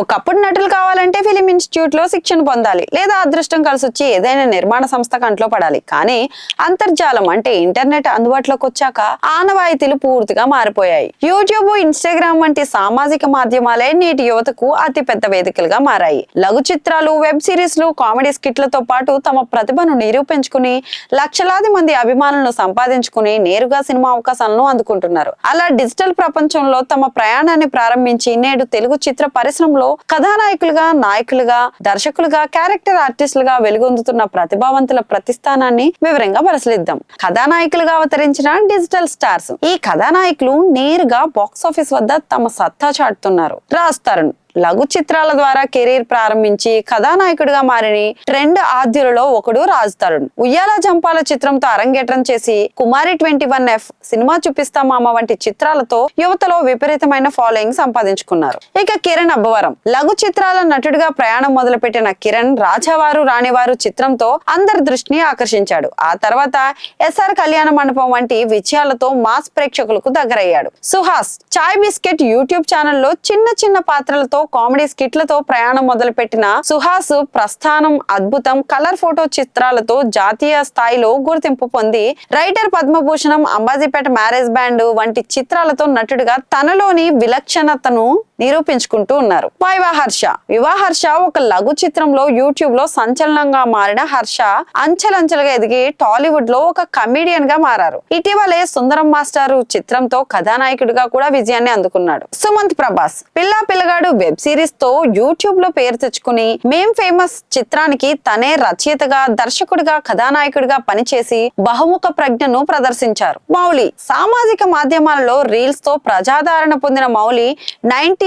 ఒకప్పుడు నటులు కావాలంటే ఫిలిం ఇన్స్టిట్యూట్లో శిక్షణ పొందాలి లేదా అదృష్టం కలిసి వచ్చి ఏదైనా నిర్మాణ సంస్థ కంట్లో పడాలి. కానీ అంతర్జాలం అంటే ఇంటర్నెట్ అందుబాటులోకి వచ్చాక ఆనవాయితీలు పూర్తిగా మారిపోయాయి. యూట్యూబ్ ఇన్స్టాగ్రామ్ వంటి సామాజిక మాధ్యమాలే నేటి యువతకు అతి పెద్ద వేదికలుగా మారాయి. లఘు చిత్రాలు వెబ్ సిరీస్లు కామెడీ స్కిట్లతో పాటు తమ ప్రతిభను నిరూపించుకుని లక్షలాది మంది అభిమానులను సంపాదించుకుని నేరుగా సినిమా అవకాశాలను అందుకుంటున్నారు. అలా డిజిటల్ ప్రపంచంలో తమ ప్రయాణాన్ని ప్రారంభించి నేడు తెలుగు చిత్ర పరిశ్రమలో కథానాయకులుగా నాయకులుగా దర్శకులుగా క్యారెక్టర్ ఆర్టిస్టులుగా వెలుగొందుతున్న ప్రతిభావంతుల ప్రతిస్థానాన్ని వివరంగా పరిశీలిద్దాం. కథానాయకులుగా అవతరించిన డిజిటల్ స్టార్స్ ఈ కథానాయకులు నేరుగా బాక్స్ ఆఫీస్ వద్ద తమ సత్తా చాటుతున్నారు. రాజ్ తరుణ్ లఘు చిత్రాల ద్వారా కెరీర్ ప్రారంభించి కథానాయకుడిగా మారిన ట్రెండ్ ఆద్యులలో ఒకడు రాజ్ తరుణ్. ఉయ్యాల జంపాల చిత్రంతో అరంగేట్రం చేసి Kumari twenty one F cinema Chupistha Mava వంటి చిత్రాలతో యువతలో విపరీతమైన ఫాలోయింగ్ సంపాదించుకున్నారు. ఇక కిరణ్ అబ్బవరం. లఘు చిత్రాల నటుడిగా ప్రయాణం మొదలుపెట్టిన కిరణ్ రాజావారు రాణివారు చిత్రంతో అందరి దృష్టిని ఆకర్షించాడు. ఆ తర్వాత ఎస్ఆర్ కళ్యాణ మండపం వంటి విజయాలతో మాస్ ప్రేక్షకులకు దగ్గరయ్యాడు. సుహాస్ చాయ్ బిస్కెట్ యూట్యూబ్ ఛానల్లో చిన్న చిన్న పాత్రలతో కామెడీ స్కిట్లతో ప్రయాణం మొదలుపెట్టిన సుహాస్ ప్రస్థానం అద్భుతం కలర్ ఫోటో చిత్రాలతో జాతీయ స్థాయిలో గుర్తింపు పొంది writer Padmabhushanam Ambajipeta marriage band వంటి చిత్రాలతో నటుడిగా తనలోని విలక్షణతను నిరూపించుకుంటూ ఉన్నారు. వైవా హర్ష? వివాహ హర్ష ఒక లఘు చిత్రంలో యూట్యూబ్లో సంచలనంగా మారిన హర్ష అంచెలంచెలుగా ఎదిగి టాలీవుడ్లో ఒక కమీడియన్గా మారారు. ఇటీవలే సుందరం మాస్టారు చిత్రంతో కథానాయకుడిగా కూడా విజయాన్ని అందుకున్నాడు. సుమంత్ ప్రభాస్. పిల్లా పిల్లగాడు వెబ్ సిరీస్తో యూట్యూబ్లో పేరు తెచ్చుకుని మేం ఫేమస్ చిత్రానికి తనే రచయితగా దర్శకుడిగా కథానాయకుడిగా పనిచేసి బహుముఖ ప్రజ్ఞను ప్రదర్శించారు. మౌలి సామాజిక మాధ్యమాలలో రీల్స్తో ప్రజాదరణ పొందిన Mouli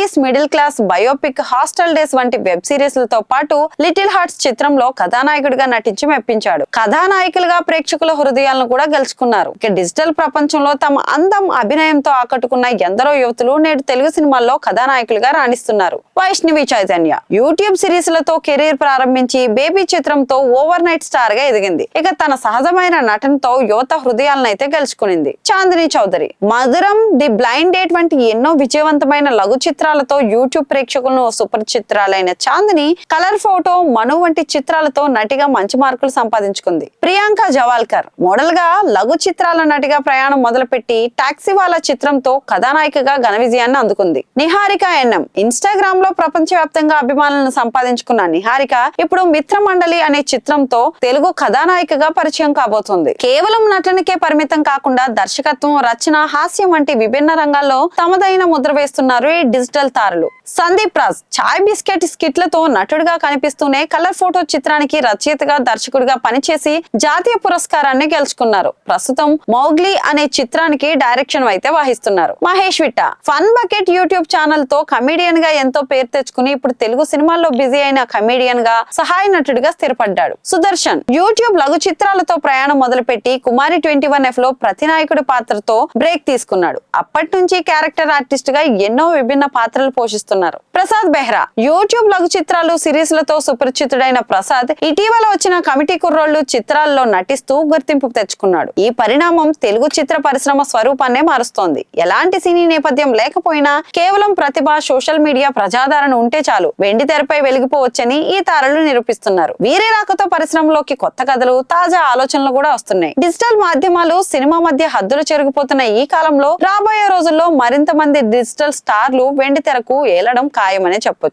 nineties middle class biopic hostel days వంటి వెబ్ సిరీస్లతో పాటు లిటిల్ హార్ట్స్ చిత్రంలో కథానాయకుడిగా నటించి మెప్పించాడు. కథానాయకులుగా ప్రేక్షకుల హృదయాలను కూడా గెలుచుకున్నారు. ఇక డిజిటల్ ప్రపంచంలో తమ అందం అభినయంతో ఆకట్టుకున్న ఎందరో యువతులు నేడు తెలుగు సినిమాల్లో కథానాయకులుగా రాణిస్తున్నారు. వైష్ణవి చైతన్య యూట్యూబ్ సిరీస్లతో కెరీర్ ప్రారంభించి బేబీ చిత్రంతో ఓవర్ నైట్ స్టార్గా ఎదిగింది. ఇక తన సహజమైన నటనతో యువత హృదయాలను అయితే గెలుచుకునింది. చాందిని చౌదరి మధురం ది బ్లైండ్ డేట్ వంటి ఎన్నో విజయవంతమైన లఘు చిత్రాలతో యూట్యూబ్ ప్రేక్షకులను సుపరిచిత్రాలైన చాందిని కలర్ ఫోటో మను వంటి చిత్రాలతో నటిగా మంచి మార్కులు సంపాదించుకుంది. ప్రియాంక జవాల్కర్ మోడల్గా లఘు చిత్రాల నటిగా ప్రయాణం మొదలుపెట్టి టాక్సీ వాళ్ళ చిత్రంతో కథానాయికగా ఘన విజయాన్ని అందుకుంది. నిహారిక ఎన్ఎం ఇన్స్టాగ్రామ్లో ప్రపంచవ్యాప్తంగా అభిమానులను సంపాదించుకున్న నిహారిక ఇప్పుడు మిత్ర మండలి అనే చిత్రంతో తెలుగు కథానాయికగా పరిచయం కాబోతుంది. కేవలం నటనకే పరిమితం కాకుండా దర్శకత్వం రచన హాస్యం వంటి విభిన్న రంగాల్లో తమదైన ముద్ర వేస్తున్నారు ఈ డిజిటల్ తారలు సందీప్ రాజ్ చాయ్ బిస్కెట్ స్కిట్లతో నటుడిగా కనిపిస్తూనే కలర్ ఫోటో చిత్రానికి రచయితగా దర్శకుడిగా పనిచేసి జాతీయ పురస్కారాన్ని గెలుచుకున్నారు. ప్రస్తుతం మౌగ్లీ అనే చిత్రానికి డైరెక్షన్ అయితే వహిస్తున్నారు. Mahesh Vitta fun bucket YouTube ఛానల్తో కమెడియన్గా ఎంతో పేరు తెచ్చుకుని ఇప్పుడు తెలుగు సినిమాల్లో బిజీ అయిన కమెడియన్గా సహాయ నటుడిగా స్థిరపడ్డాడు. సుదర్శన్ యూట్యూబ్ లఘు చిత్రాలతో ప్రయాణం మొదలుపెట్టి కుమారి ట్వంటీ వన్ ఎఫ్లో ప్రతినాయకుడి పాత్రతో బ్రేక్ తీసుకున్నాడు. అప్పటి నుంచి క్యారెక్టర్ ఆర్టిస్ట్గా ఎన్నో విభిన్న పాత్రలు పోషిస్తున్నారు. ప్రసాద్ బెహ్రా యూట్యూబ్ లఘు చిత్రాలు సిరీస్లతో సుపరిచితుడైన ప్రసాద్ ఇటీవల వచ్చిన కమిటీ కుర్రోళ్ళు చిత్రాల్లో నటిస్తూ గుర్తింపు తెచ్చుకున్నాడు. ఈ పరిణామం తెలుగు చిత్ర పరిశ్రమ స్వరూపాన్నే మారుస్తోంది. ఎలాంటి సినీ నేపథ్యం లేకపోయినా కేవలం ప్రతిభ సోషల్ మీడియా ప్రజాదరణ ఉంటే చాలు. వెండి తెరపై వెలిగిపోవచ్చని ఈ తారలు నిరూపిస్తున్నారు. వీరి రాకతో పరిశ్రమలోకి కొత్త కథలు తాజా ఆలోచనలు కూడా వస్తున్నాయి. డిజిటల్ మాధ్యమాలు సినిమా మధ్య హద్దులు చెరిగిపోతున్న ఈ కాలంలో రాబోయే రోజుల్లో మరింత మంది డిజిటల్ స్టార్లు వెండి తెరకు ఏలడం ఖాయమనే చెప్పొచ్చు.